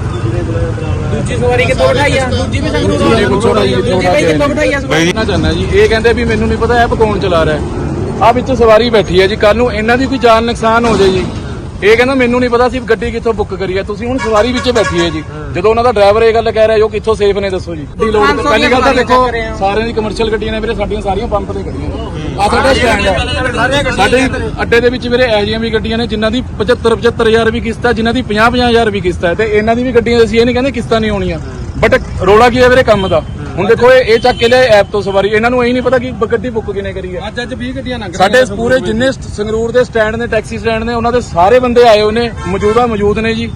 ਦੂਜੀ ਸਵਾਰੀ ਕਿੱਥੋਂ ਬਿਠਾਈ ਆ? ਦੂਜੀ ਵੀ ਸੰਗਰੂਰ ਦੂਜੀ ਪੁੱਛੋ ਨਾ ਜੀ, ਕਿੱਥੋਂ ਦੂਜੀ ਬਈ ਕਿੱਥੋਂ ਬਿਠਾਈ ਆ ਮੈਂ ਨਾ ਚਾਹੁੰਦਾ ਜੀ ਇਹ ਕਹਿੰਦੇ ਵੀ ਮੈਨੂੰ ਨਹੀਂ ਪਤਾ ਐਪ ਕੌਣ ਚਲਾ ਰਿਹਾ ਹੈ। ਆ ਵਿੱਚ ਸਵਾਰੀ ਬੈਠੀ ਹੈ ਜੀ ਕੱਲ ਨੂੰ ਇਹਨਾਂ ਦੀ ਕੋਈ ਜਾਨ ਨੁਕਸਾਨ ਹੋ ਜਾਏ ਜੀ। ਇਹ ਕਹਿੰਦਾ ਮੈਨੂੰ ਨਹੀਂ ਪਤਾ ਸੀ ਗੱਡੀ ਕਿੱਥੋਂ ਬੁੱਕ ਕਰੀ ਹੈ ਤੁਸੀਂ ਹੁਣ ਸਵਾਰੀ ਵਿੱਚ ਬੈਠੀ ਹੈ ਜੀ। ਜਦੋਂ ਉਹਨਾਂ ਦਾ ਡਰਾਈਵਰ ਇਹ ਗੱਲ ਕਹਿ ਰਿਹਾ ਉਹ ਕਿੱਥੋਂ ਸੇਫ ਨੇ ਦੱਸੋ ਜੀ। ਦੀ ਲੋੜ ਪਹਿਲੀ ਗੱਲ ਤਾਂ ਦੇਖੋ। ਸਾਰਿਆਂ ਦੀ ਕਮਰਸ਼ੀਅਲ ਗੱਡੀਆਂ ਨੇ ਵੀਰੇ ਸਾਡੀਆਂ ਸਾਰੀਆਂ ਪੰਪ ਤੇ ਖੜੀਆਂ ਨੇ। ਆ। ਸਾਡਾ ਸਟੈਂਡ ਹੈ। ਸਾਡੇ ਅੱਡੇ ਦੇ ਵਿੱਚ ਵੀਰੇ ਇਹੋ ਜਿਹੀਆਂ ਵੀ ਗੱਡੀਆਂ ਨੇ ਜਿਨ੍ਹਾਂ ਦੀ 75 75000 ਵੀ ਕਿਸ਼ਤ ਹੈ ਜਿਨ੍ਹਾਂ ਦੀ 50 50000 ਵੀ ਕਿਸ਼ਤ ਹੈ ਤੇ ਇਹਨਾਂ ਦੀ ਵੀ ਗੱਡੀਆਂ ਅਸੀਂ ਇਹ ਨਹੀਂ ਕਹਿੰਦੇ ਕਿਸ਼ਤਾਂ ਨਹੀਂ ਆਉਣੀਆਂ ਬਟ ਰੋਲਾ ਕੀ ਹੈ ਵੀਰੇ ਕੰਮ ਦਾ? ਹੁਣ ਦੇਖੋ ਇਹ ਇਹ ਚੱਕ ਕੇ ਲਿਆ ਐਪ ਤੋਂ ਸਵਾਰੀ। ਇਹਨਾਂ ਨੂੰ ਇਹ ਨਹੀਂ ਪਤਾ ਕਿ ਗੱਡੀ ਬੁੱਕ ਕਿਨੇ ਕਰੀ ਹੈ ਅੱਜ ਅੱਜ 20 ਗੱਡੀਆਂ ਲੰਘ ਸਾਡੇ ਪੂਰੇ ਜਿੰਨੇ ਸੰਗਰੂਰ ਦੇ ਸਟੈਂਡ ਨੇ ਟੈਕਸੀ ਸਟੈਂਡ ਨੇ ਉਹਨਾਂ ਦੇ ਸਾਰੇ ਬੰਦੇ ਆਏ ਹੋਏ ਨੇ ਮੌਜੂਦਾ ਮੌਜੂਦ ਨੇ ਜੀ।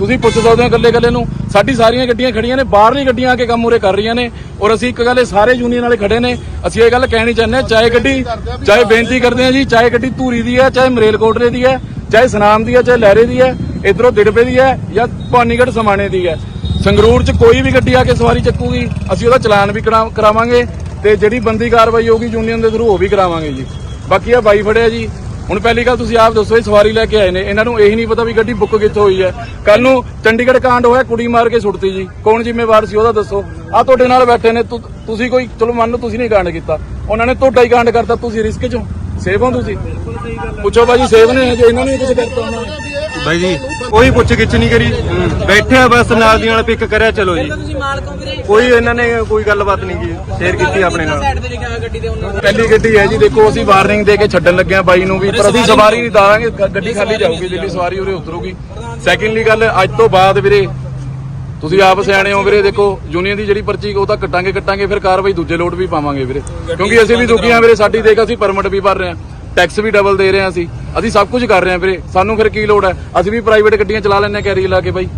ਤੁਸੀਂ ਪੁੱਛ ਸਕਦੇ ਹੋ ਇਕੱਲੇ ਇਕੱਲੇ ਨੂੰ, ਸਾਡੀ ਸਾਰੀਆਂ ਗੱਡੀਆਂ ਖੜੀਆਂ ਨੇ, ਬਾਹਰਲੀ ਗੱਡੀਆਂ ਆ ਕੇ ਕੰਮ ਉਰੇ ਕਰ ਰਹੀਆਂ ਨੇ ਔਰ ਅਸੀਂ ਇੱਕ ਗੱਲ ਇਹ ਸਾਰੇ ਯੂਨੀਅਨ ਵਾਲੇ ਖੜੇ ਨੇ, ਅਸੀਂ ਇਹ ਗੱਲ ਕਹਿਣੀ ਚਾਹੁੰਦੇ ਹਾਂ, ਚਾਹੇ ਗੱਡੀ, ਚਾਹੇ ਬੇਨਤੀ ਕਰਦੇ ਹਾਂ ਜੀ, ਚਾਹੇ ਗੱਡੀ ਧੂਰੀ ਦੀ ਹੈ, ਚਾਹੇ ਮਰੇਲਕੋਟਲੇ ਦੀ ਹੈ, ਚਾਹੇ ਸਨਾਮ ਦੀ ਹੈ, ਚਾਹੇ ਲਹਿਰੇ ਦੀ ਹੈ, ਇਧਰੋਂ ਦਿੜਬੇ ਦੀ ਹੈ ਜਾਂ ਭਾਨੀਗੜ੍ਹ ਸਮਾਣੇ ਦੀ ਹੈ। ਸੰਗਰੂਰ 'ਚ ਕੋਈ ਵੀ ਗੱਡੀ ਆ ਕੇ ਸਵਾਰੀ ਚੱਕੂਗੀ, ਅਸੀਂ ਉਹਦਾ ਚਲਾਨ ਵੀ ਕਰਾ- ਕਰਾਵਾਂਗੇ ਤੇ ਜਿਹੜੀ ਬੰਦੀ ਕਾਰਵਾਈ ਹੋਊਗੀ ਯੂਨੀਅਨ ਦੇ ਥਰੂ ਉਹ ਵੀ ਕਰਾਵਾਂਗੇ ਜੀ। ਬਾਕੀ ਆ ਬਾਈ ਫੜਿਆ ਜੀ ਹੁਣ ਪਹਿਲੀ ਗੱਲ ਤੁਸੀਂ ਆਪ ਦੱਸੋ ਇਹ ਸਵਾਰੀ ਲੈ ਕੇ ਆਏ ਨੇ ਇਹਨਾਂ ਨੂੰ ਇਹੀ ਨਹੀਂ ਪਤਾ ਵੀ ਗੱਡੀ ਬੁੱਕ ਕਿੱਥੋਂ ਹੋਈ ਹੈ। ਕੱਲ ਨੂੰ ਚੰਡੀਗੜ੍ਹ ਕਾਂਡ ਹੋਇਆ ਕੁੜੀ ਮਾਰ ਕੇ ਸੁੱਟਤੀ ਜੀ। ਕੌਣ ਜ਼ਿੰਮੇਵਾਰ ਸੀ ਉਹਦਾ ਦੱਸੋ। ਆ ਤੁਹਾਡੇ ਨਾਲ ਬੈਠੇ ਨੇ ਤੁਸੀਂ ਕੋਈ ਚਲੋ ਮੰਨ ਲਓ ਤੁਸੀਂ ਨਹੀਂ ਕਾਂਡ ਕੀਤਾ। ਉਹਨਾਂ ਨੇ ਤੁਹਾਡਾ ਹੀ ਕਾਂਡ ਕਰਤਾ ਤੁਸੀਂ ਰਿਸਕ 'ਚੋਂ ਸੇਫ ਹੋ ਤੁਸੀਂ? ਪੁੱਛੋ ਭਾਜੀ ਸੇਫ ਨੇ ਜੇ ਇਹਨਾਂ ਨੇ ਕੁਝ ਕਰਤਾ ਉਹਨਾਂ ਬਾਈ ਜੀ ਕੋਈ ਪੁੱਛ ਗਿੱਛ ਨਹੀਂ ਕਰੀ। ਬੈਠੇ ਆ ਬਸ ਨਾਲ ਦੀ ਨਾਲ ਪਿਕ ਕਰਿਆ ਚਲੋ ਜੀ। ਤੁਸੀਂ ਮਾਲਕ ਹੋ ਵੀਰੇ। ਕੋਈ ਇਹਨਾਂ ਨੇ ਕੋਈ ਗੱਲਬਾਤ ਨਹੀਂ ਕੀ ਸ਼ੇਅਰ ਕੀਤੀ ਆਪਣੇ ਨਾਲ। ਸਾਈਡ ਤੇ ਲਿਖਿਆ ਹੋਇਆ ਗੱਡੀ ਦੇ ਉਹਨਾਂ ਦਾ। ਪਹਿਲੀ ਗੱਡੀ ਹੈ ਜੀ ਦੇਖੋ ਅਸੀਂ ਵਾਰਨਿੰਗ ਦੇ ਕੇ ਛੱਡਣ ਲੱਗੇ ਆ ਬਾਈ ਨੂੰ ਵੀ ਪਰ ਅਸੀਂ ਸਵਾਰੀ ਨਹੀਂ ਦਾਂਗੇ ਗੱਡੀ ਖਾਲੀ ਜਾਊਗੀ ਦਿੱਲੀ ਸਵਾਰੀ ਉਰੇ ਉਤਰੂਗੀ। ਸੈਕਿੰਡਲੀ ਗੱਲ ਅੱਜ ਤੋਂ ਬਾਅਦ ਵੀਰੇ ਤੁਸੀਂ ਆਪ ਸਿਆਣੇ ਹੋ ਵੀਰੇ ਦੇਖੋ ਯੂਨੀਅਨ ਦੀ ਜਿਹੜੀ ਪਰਚੀ ਉਹ ਤਾਂ ਕੱਟਾਂਗੇ ਕੱਟਾਂਗੇ ਫਿਰ ਕਾਰਵਾਈ ਦੂਜੇ ਲੋਟ ਵੀ ਪਾਵਾਂਗੇ ਵੀਰੇ। ਕਿਉਂਕਿ ਅਸੀਂ ਵੀ ਦੁਖੀ ਆ ਵੀਰੇ ਸਾਡੀ ਦੇਖ ਅਸੀਂ ਪਰਮਿਟ ਵੀ ਭਰ ਰਹੇ ਆ ਟੈਕਸ ਵੀ ਡਬਲ ਦੇ ਰਹੇ ਆ ਅਸੀਂ। ਅਸੀਂ ਸਭ ਕੁਝ ਕਰ ਰਹੇ ਆ ਵੀਰੇ। ਸਾਨੂੰ ਫਿਰ ਕੀ ਲੋੜ ਹੈ? ਅਸੀਂ ਵੀ ਪ੍ਰਾਈਵੇਟ ਗੱਡੀਆਂ ਚਲਾ ਲੈਂਦੇ ਕੈਰੀ ਲਾ ਕੇ ਬਾਈ।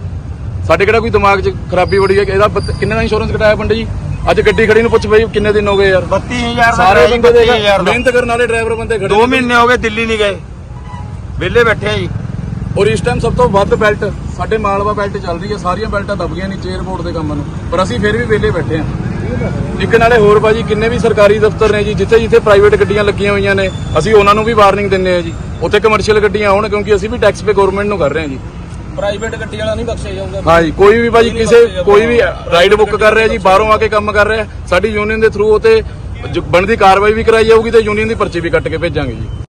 ਸਾਡੇ ਕਿਹੜਾ ਕੋਈ ਦਿਮਾਗ 'ਚ ਖਰਾਬੀ ਬੜੀ ਹੈ ਇਹਦਾ ਕਿੰਨੇ ਦਾ ਇੰਸ਼ੋਰੈਂਸ ਕਟਾਇਆ ਪੰਡੇ ਜੀ? ਅੱਜ ਗੱਡੀ ਖੜੀ ਨੂੰ ਪੁੱਛ ਬਈ ਕਿੰਨੇ ਦਿਨ ਹੋ ਗਏ ਯਾਰ? 32000 ਸਾਰੇ ਬੰਦੇ ਮਿਹਨਤ ਕਰਨ ਵਾਲੇ ਡਰਾਈਵਰ ਬੰਦੇ ਖੜੇ 2 ਮਹੀਨੇ ਹੋ ਗਏ ਦਿੱਲੀ ਨਹੀਂ ਗਏ। ਵਿਹਲੇ ਬੈਠੇ ਆ ਜੀ। ਔਰ ਇਸ ਟਾਈਮ ਸਭ ਤੋਂ ਵੱਧ ਬੈਲਟ ਸਾਡੇ ਮਾਲਵਾ ਬੈਲਟ ਚੱਲ ਰਹੀ ਹੈ ਸਾਰੀਆਂ ਬੈਲਟਾਂ ਦਬ ਗਈਆਂ ਨੀਚੇ 에어ਪੋਰਟ ਦੇ ਕੰਮ ਨੂੰ। ਪਰ ਅਸੀਂ ਫਿਰ ਵੀ ਵਿਹਲੇ ਬੈਠੇ ਹਾਂ। ਇੱਕ ਨਾਲੇ ਹੋਰ ਬਾਜੀ ਕਿੰਨੇ ਵੀ ਸਰਕਾਰੀ ਦਫ਼ਤਰ ਨੇ ਜੀ ਜਿੱਥੇ ਜਿੱਥੇ ਪ੍ਰਾਈਵੇਟ ਗੱਡੀਆਂ ਲੱਗੀਆਂ ਹੋਈਆਂ ਨੇ ਅਸੀਂ ਉਹਨਾਂ ਨੂੰ ਵੀ ਵਾਰਨਿੰਗ ਦਿੰਨੇ ਆ ਜੀ। ਉੱਥੇ ਕਮਰਸ਼ੀਅਲ ਗੱਡੀਆਂ ਆਉਣ ਕਿਉਂਕਿ ਅਸੀਂ ਵੀ ਟੈਕਸ ਪੇ ਗਵਰਨਮੈਂਟ ਨੂੰ ਕਰ ਰਹੇ ਹਾਂ ਜੀ। ਪ੍ਰਾਈਵੇਟ ਗੱਡੀ ਵਾਲਾ ਨਹੀਂ ਬਖਸ਼ਿਆ ਜਾਊਗਾ। ਹਾਂ ਜੀ ਕੋਈ ਵੀ ਬਾਜੀ ਕਿਸੇ ਕੋਈ ਵੀ ਰਾਈਡ ਬੁੱਕ ਕਰ ਰਿਹਾ ਜੀ ਬਾਹਰੋਂ ਆ ਕੇ ਕੰਮ ਕਰ ਰਿਹਾ। ਸਾਡੀ ਯੂਨੀਅਨ ਦੇ ਥਰੂ ਉਤੇ ਬਣਦੀ ਕਾਰਵਾਈ ਵੀ ਕਰਾਈ ਜਾਊਗੀ ਤੇ ਯੂਨੀਅਨ ਦੀ ਪਰਚੀ ਵੀ ਕੱਟ ਕੇ ਭੇਜਾਂਗੇ ਜੀ।